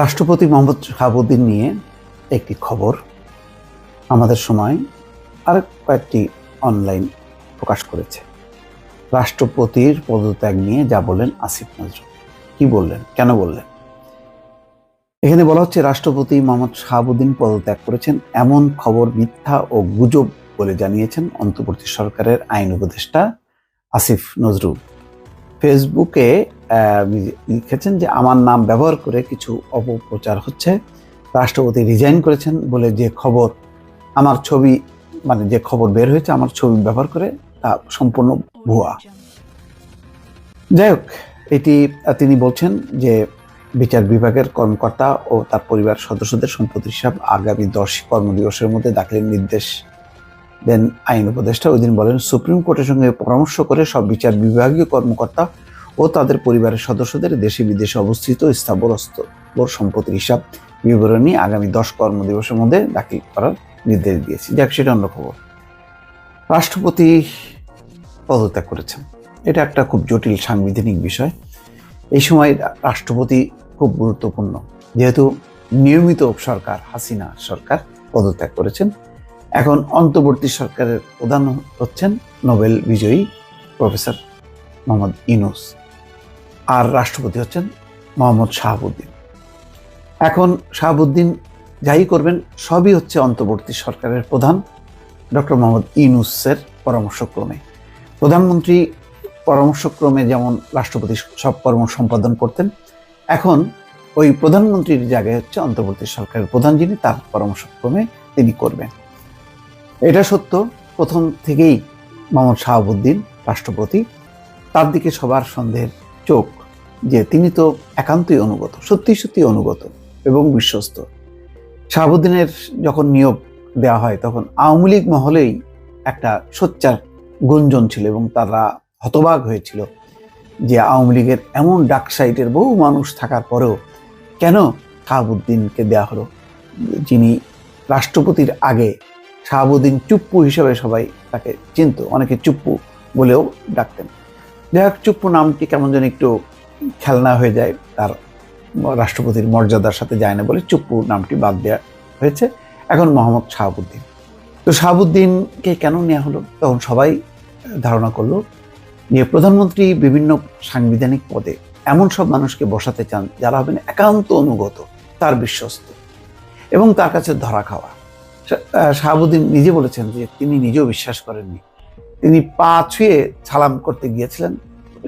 রাষ্ট্রপতি মোহাম্মদ শাহাবুদ্দিন নিয়ে একটি খবর আমাদের সময় আর কয়েকটি অনলাইন প্রকাশ করেছে। রাষ্ট্রপতির পদত্যাগ নিয়ে যা বললেন আসিফ নজরুল। কি বললেন? কেন বললেন? এখানে বলা হচ্ছে রাষ্ট্রপতি মোহাম্মদ শাহাবুদ্দিন পদত্যাগ করেছেন। এমন খবর মিথ্যা ও গুজব বলে জানিয়েছেন অন্তর্বর্তী সরকারের আইন উপদেষ্টা আসিফ নজরুল। ফেসবুকে লিখেছেন যে, আমার নাম ব্যবহার করে কিছু অপপ্রচার হচ্ছে। রাষ্ট্রপতি রিজাইন করেছেন বলে যে খবর আমার ছবি মানে যে খবর বের হয়েছে, আমার ছবি ব্যবহার করে তা সম্পূর্ণ ভুয়া। যাই হোক, এটি তিনি বলছেন যে বিচার বিভাগের কর্মকর্তা ও তার পরিবার সদস্যদের সম্পত্তি হিসাব আগামী দশ কর্মদিবসের মধ্যে দাখিলের নির্দেশ দেন আইন উপদেষ্টা। ওই দিন বলেন, সুপ্রিম কোর্টের সঙ্গে পরামর্শ করে সব বিচার বিভাগীয় কর্মকর্তা ও তাদের পরিবারের সদস্যদের দেশে বিদেশে অবস্থিত স্থাবর সম্পত্তির হিসাব বিবরণী আগামী দশ কর্মদিবসের মধ্যে দাখিল করার নির্দেশ দিয়েছি। যাক, সেটা অন্য খবর। রাষ্ট্রপতি পদত্যাগ করেছেন। এটা একটা খুব জটিল সাংবিধানিক বিষয়। এই সময় রাষ্ট্রপতি খুব গুরুত্বপূর্ণ। যেহেতু নিয়মিত সরকার, হাসিনা সরকার পদত্যাগ করেছেন, এখন অন্তর্বর্তী সরকারের প্রধান হচ্ছেন নোবেল বিজয়ী প্রফেসর মোহাম্মদ ইনুস আর রাষ্ট্রপতি হচ্ছেন মোহাম্মদ শাহাবুদ্দিন। এখন শাহাবুদ্দিন যাই করবেন, সবই হচ্ছে অন্তর্বর্তী সরকারের প্রধান ডক্টর মোহাম্মদ ইনুসের পরামর্শক্রমে। প্রধানমন্ত্রী পরামর্শক্রমে যেমন রাষ্ট্রপতি সব কর্ম সম্পাদন করতেন এখন ওই প্রধানমন্ত্রীর জায়গায় হচ্ছে অন্তর্বর্তী সরকারের প্রধান যিনি, তার পরামর্শক্রমে তিনি করবেন। এটা সত্য, প্রথম থেকেই মোহাম্মদ শাহাবুদ্দিন, রাষ্ট্রপতি, তার দিকে সবার সন্দেহের চোখ যে তিনি তো একান্তই অনুগত সত্যি সত্যি অনুগত এবং বিশ্বস্ত। শাহাবুদ্দিনের যখন নিয়োগ দেওয়া হয়, তখন আওয়ামী লীগ মহলেই একটা সোচ্চার গুঞ্জন ছিল এবং তারা হতবাক হয়েছিল। যে আওয়ামী লীগের এমন ডাক সাইটের বহু মানুষ থাকার পরেও কেন শাহাবুদ্দিনকে দেওয়া হলো? যিনি রাষ্ট্রপতির আগে শাহাবুদ্দিন চুপ্পু হিসেবে সবাই তাকে চিনত, অনেকে চুপ্পু বলেও ডাকতেন। যাই হোক, চুপ্পু নামটি কেমন যেন একটু খেলনা হয়ে যায়, তার রাষ্ট্রপতির মর্যাদার সাথে যায় না বলে চুপ্পু নামটি বাদ দেওয়া হয়েছে এখন মোহাম্মদ শাহাবুদ্দিন। তো শাহাবুদ্দিনকে কেন নেওয়া হলো? তখন সবাই ধারণা করল যে প্রধানমন্ত্রী বিভিন্ন সাংবিধানিক পদে এমন সব মানুষকে বসাতে চান যারা হবেন একান্ত অনুগত, তার বিশ্বস্ত এবং তার কাছে ধরা খাওয়া। শাহাবুদ্দিন নিজে বলেছেন যে তিনি নিজেও বিশ্বাস করেননি। তিনি পা ছুঁয়ে সালাম করতে গিয়েছিলেন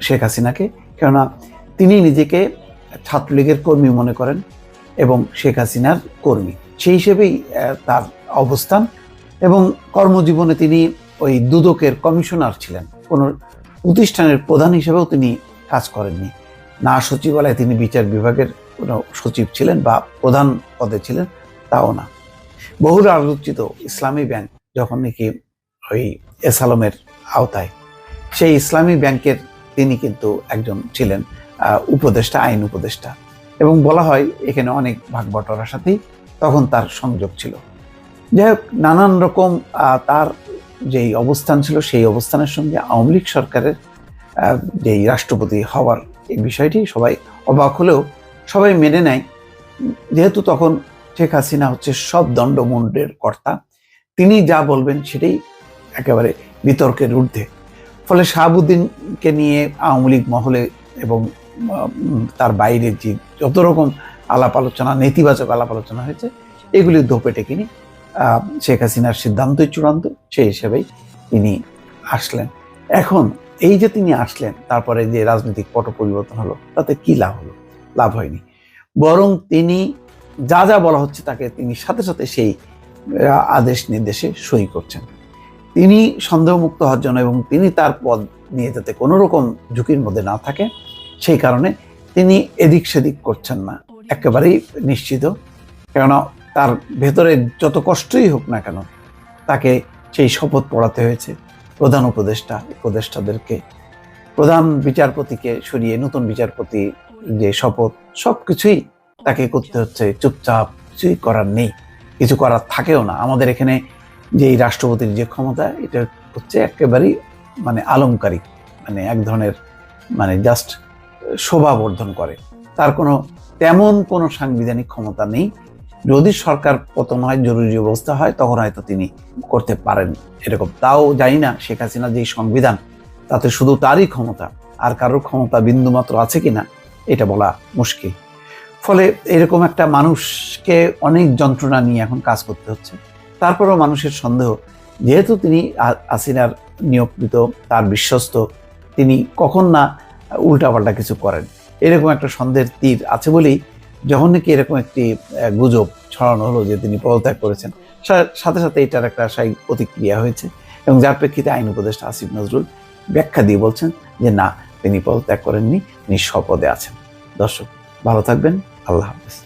শেখ হাসিনাকে, কেননা তিনি নিজেকে ছাত্রলীগের কর্মী মনে করেন এবং শেখ হাসিনার কর্মী। সেই হিসেবেই তার অবস্থান এবং কর্মজীবনে তিনি ওই দুদকের কমিশনার ছিলেন। কোনো প্রতিষ্ঠানের প্রধান হিসেবেও তিনি কাজ করেননি। না সচিবালয়ে তিনি বিচার বিভাগের কোনো সচিব ছিলেন বা প্রধান পদে ছিলেন তাও না। বহুল আলোচিত ইসলামী ব্যাংক যখন নাকি ওই এস আলমের আওতায়, সেই ইসলামী ব্যাংকের তিনি কিন্তু একজন ছিলেন উপদেষ্টা, আইন উপদেষ্টা। এবং বলা হয় এখানে অনেক ভাগ বটরার সাথেই তখন তার সংযোগ ছিল। যাই হোক, নানান রকম তার যেই অবস্থান ছিল, সেই অবস্থানের সঙ্গে আওয়ামী লীগ সরকারের যেই রাষ্ট্রপতি হওয়ার এই বিষয়টি সবাই অবাক হলেও সবাই মেনে নেয়। যেহেতু তখন শেখ হাসিনা হচ্ছে সব দণ্ডমুণ্ডের কর্তা, তিনি যা বলবেন সেটাই একেবারে বিতর্কের ঊর্ধ্বে। ফলে শাহাবুদ্দিনকে নিয়ে আওয়ামী লীগ মহলে এবং তার বাইরে যে যত রকম আলাপ আলোচনা, নেতিবাচক আলাপ আলোচনা হয়েছে, এগুলি ধোপে টেকেনি। শেখ হাসিনার সিদ্ধান্তই চূড়ান্ত, সেই হিসেবেই তিনি আসলেন। এখন এই যে তিনি আসলেন, তারপরে যে রাজনৈতিক পট পরিবর্তন হলো, তাতে কি লাভ হলো? লাভ হয়নি। বরং তিনি যা যা বলা হচ্ছে, তাকে তিনি সাথে সাথে সেই আদেশ নির্দেশে সই করছেন। তিনি সন্দেহমুক্ত হওয়ার জন্য এবং তিনি তার পদ নিয়ে যাতে কোনো রকম ঝুঁকির মধ্যে না থাকে, সেই কারণে তিনি এদিক সেদিক করছেন না। একেবারেই নিশ্চিত। কেননা তার ভেতরে যত কষ্টই হোক না কেন, তাকে সেই শপথ পড়াতে হয়েছে। প্রধান উপদেষ্টা, উপদেষ্টাদেরকে, প্রধান বিচারপতিকে সরিয়ে নতুন বিচারপতি যে শপথ সব কিছুই তাকে করতে হচ্ছে। চুপচাপ কিছুই করার নেই। কিছু করার থাকেও না। আমাদের এখানে যে রাষ্ট্রপতির যে ক্ষমতা, এটা হচ্ছে একেবারেই মানে আলংকারিক মানে এক ধরনের মানে জাস্ট শোভাবর্ধন করে। তার কোনো তেমন কোনো সাংবিধানিক ক্ষমতা নেই। যদি সরকার পতন হয়, জরুরি অবস্থা হয়, তখন হয়তো তিনি করতে পারেন। এরকম তাও জানি না, শেখ হাসিনা যে সংবিধান, তাতে শুধু তারই ক্ষমতা আর কারোর ক্ষমতা বিন্দুমাত্র আছে কিনা, এটা বলা মুশকিল। ফলে এরকম একটা মানুষকে অনেক যন্ত্রণা নিয়ে এখন কাজ করতে হচ্ছে। তারপরেও মানুষের সন্দেহ, যেহেতু তিনি আ- হাসিনার নিয়োগকৃত, তার বিশ্বস্ত, তিনি কখন না উল্টাপাল্টা কিছু করেন। এরকম একটা সন্দেহের তীর আছে বলেই যখন নাকি এরকম একটি গুজব ছড়ানো হলো যে তিনি পদত্যাগ করেছেন সাথে সাথে এটার একটা আশায় প্রতিক্রিয়া হয়েছে এবং যার প্রেক্ষিতে আইন উপদেষ্টা আসিফ নজরুল ব্যাখ্যা দিয়ে বলছেন যে, না, তিনি পদত্যাগ করেননি, তিনি স্বপদে আছেন। দর্শক, ভালো থাকবেন, আল্লাহ হাফেজ।